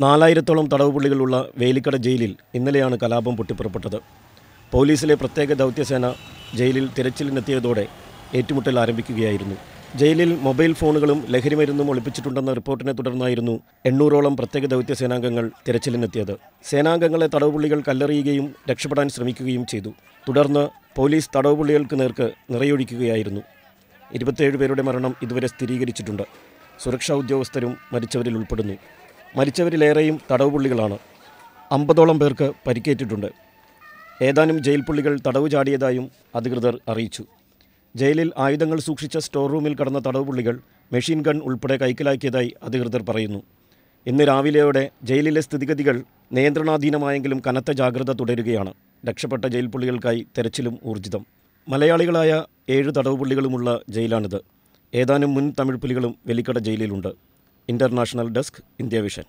നാലായിരത്തോളം തടവുപുള്ളികളുള്ള വേലിക്കട ജയിലിൽ ഇന്നലെയാണ് കലാപം പൊട്ടിപ്പുറപ്പെട്ടത്. പോലീസിലെ പ്രത്യേക ദൗത്യസേന ജയിലിൽ തിരച്ചിലിനെത്തിയതോടെ ഏറ്റുമുട്ടൽ ആരംഭിക്കുകയായിരുന്നു. ജയിലിൽ മൊബൈൽ ഫോണുകളും ലഹരിമരുന്നും ഒളിപ്പിച്ചിട്ടുണ്ടെന്ന റിപ്പോർട്ടിനെ തുടർന്നായിരുന്നു എണ്ണൂറോളം പ്രത്യേക ദൗത്യ സേനാംഗങ്ങൾ തിരച്ചിലിനെത്തിയത്. സേനാംഗങ്ങളെ തടവുപുള്ളികൾ കല്ലെറിയുകയും രക്ഷപ്പെടാൻ ശ്രമിക്കുകയും ചെയ്തു. തുടർന്ന് പോലീസ് തടവുപുള്ളികൾക്ക് നേർക്ക് നിറയൊഴിക്കുകയായിരുന്നു. ഇരുപത്തിയേഴ് പേരുടെ മരണം ഇതുവരെ സ്ഥിരീകരിച്ചിട്ടുണ്ട്. സുരക്ഷാ ഉദ്യോഗസ്ഥരും മരിച്ചവരിൽ ഉൾപ്പെടുന്നു. മരിച്ചവരിലേറെയും തടവുപുള്ളികളാണ്. അമ്പതോളം പേർക്ക് പരിക്കേറ്റിട്ടുണ്ട്. ഏതാനും ജയിൽ പുള്ളികൾ തടവ് ചാടിയതായും അധികൃതർ അറിയിച്ചു. ജയിലിൽ ആയുധങ്ങൾ സൂക്ഷിച്ച സ്റ്റോർ റൂമിൽ കടന്ന തടവുപുള്ളികൾ മെഷീൻ ഗൺ ഉൾപ്പെടെ കൈക്കലാക്കിയതായി അധികൃതർ പറയുന്നു. ഇന്ന് രാവിലെയോടെ ജയിലിലെ സ്ഥിതിഗതികൾ നിയന്ത്രണാധീനമായെങ്കിലും കനത്ത ജാഗ്രത തുടരുകയാണ്. രക്ഷപ്പെട്ട ജയിൽ പുള്ളികൾക്കായി തെരച്ചിലും ഊർജിതം. മലയാളികളായ ഏഴ് തടവുപുള്ളികളുമുള്ള ജയിലാണിത്. ഏതാനും മുൻ തമിഴ് പുലികളും Welikada ജയിലിലുണ്ട്. International desk India Vision